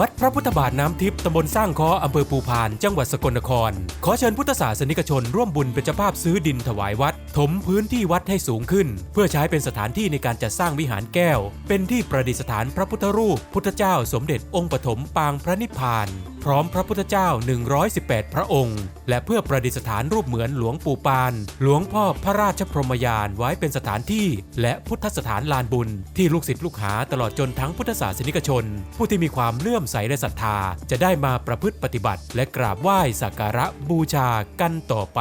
วัดพระพุทธบาทน้ำทิพย์ตำบลสร้างคออำเภอปูพาน จังหวัดสกลนคร ขอเชิญพุทธศาสนิกชนร่วมบุญเป็นเจ้าภาพซื้อดินถวายวัด ถมพื้นที่วัดให้สูงขึ้น เพื่อใช้เป็นสถานที่ในการจัดสร้างวิหารแก้ว เป็นที่ประดิษฐานพระพุทธรูป พุทธเจ้าสมเด็จองค์ปฐมปางพระนิพพาน พร้อมพระพุทธเจ้า 118 พระองค์ และเพื่อประดิษฐานรูปเหมือนหลวงปู่ปาน หลวงพ่อพระราชพรหมยานไว้เป็นสถานที่ และพุทธสถานลานบุญ ที่ลูกศิษย์ลูกหาตลอดจนทั้งพุทธศาสนิกชน ผู้ที่มีความเลื่อมใสและศรัทธา จะได้มาประพฤติปฏิบัติ และกราบไหว้สักการะบูชากันต่อไป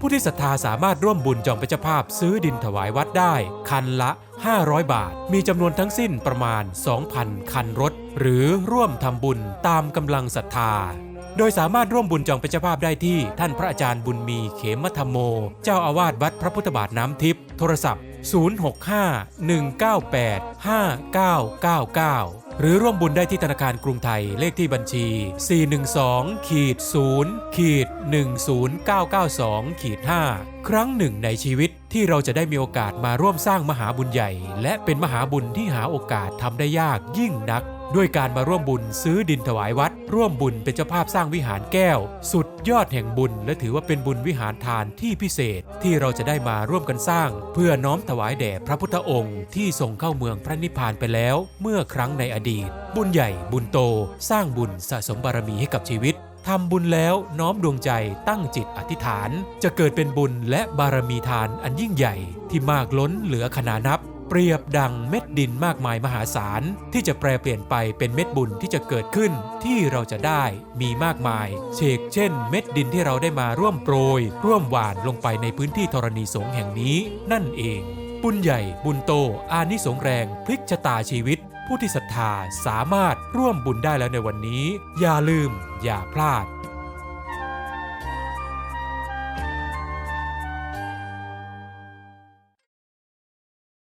ผู้ที่ศรัทธาสามารถร่วมบุญจองเป็นเจ้าภาพซื้อดินถวายวัดได้ คันละ 500 บาท มีจำนวนทั้งสิ้นประมาณ 2,000 คันรถ หรือร่วมทำบุญตามกำลังศรัทธา โดยสามารถร่วมบุญจองเป็นเจ้าภาพได้ที่ท่านพระอาจารย์บุญมีเขมธรรมโม เจ้าอาวาสวัดพระพุทธบาทน้ำทิพย์โทรศัพท์ 065-198-5999 หรือร่วมบุญได้ที่ธนาคารกรุงไทยเลขที่บัญชี 412ขีด0ขีด10992ขีด5ครั้งหนึ่งในชีวิตที่เราจะได้มีโอกาสมาร่วมสร้างมหาบุญใหญ่ และเป็นมหาบุญที่หาโอกาสทำได้ยากยิ่งนัก ด้วยการมาร่วมบุญซื้อดินถวายวัด ร่วมบุญเป็นเจ้าภาพสร้างวิหารแก้ว สุดยอดแห่งบุญ และถือว่าเป็นบุญวิหารทานที่พิเศษที่เราจะได้มาร่วมกันสร้าง เพื่อน้อมถวายแด่พระพุทธองค์ ที่ทรงเข้าเมืองพระนิพพานไปแล้ว เมื่อครั้งในอดีต บุญใหญ่บุญโต สร้างบุญสะสมบารมีให้กับชีวิตทำบุญแล้วน้อมดวงใจตั้งจิตอธิษฐาน จะเกิดเป็นบุญและบารมีทานอันยิ่งใหญ่ที่มากล้นเหลือขนานับ เปรียบดังเม็ดดินมากมายมหาศาล ที่จะแปลเปลี่ยนไปเป็นเม็ดบุญที่จะเกิดขึ้นที่เราจะได้มีมากมาย เชกเช่น เม็ดดินที่เราได้มาร่วมโปรย ร่วมหวานลงไปในพื้นที่ธรณีสงแห่งนี้นั่นเอง บุญใหญ่บุญโต อานิสงส์แรงพลิกชะตาชีวิต ผู้ที่ศรัทธาสามารถร่วมบุญได้แล้วในวันนี้ อย่าลืม อย่าพลาด